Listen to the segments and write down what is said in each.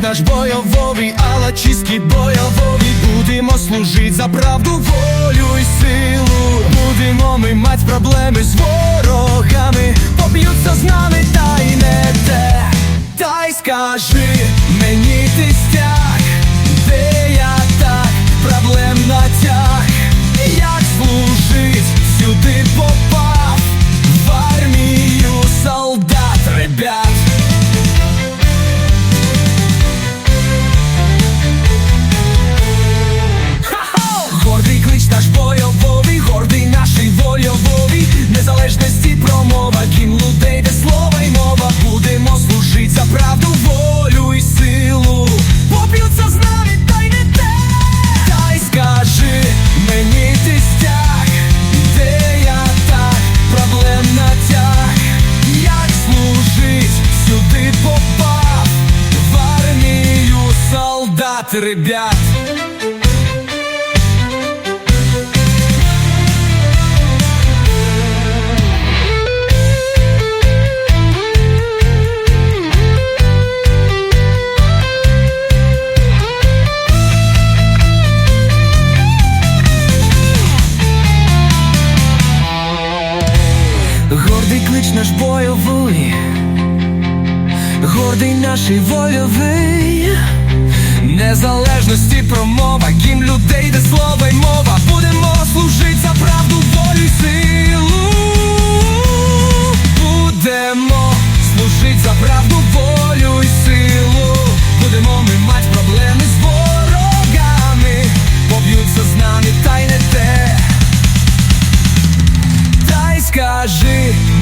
Віч наш бойововий, чистки бойововий Будемо служити за правду, волю і силу. Будемо ми мати проблеми з ворогами. Поб'ються з нами, та й не те. Та й скажи мені ти ребят, ребят. Гордий клич наш бойовий, гордий наш вольовий.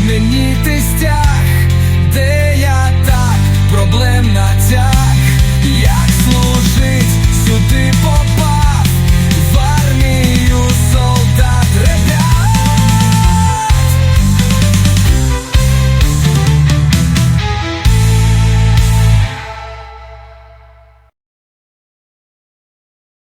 знаменитий стяг, де я так проблемна.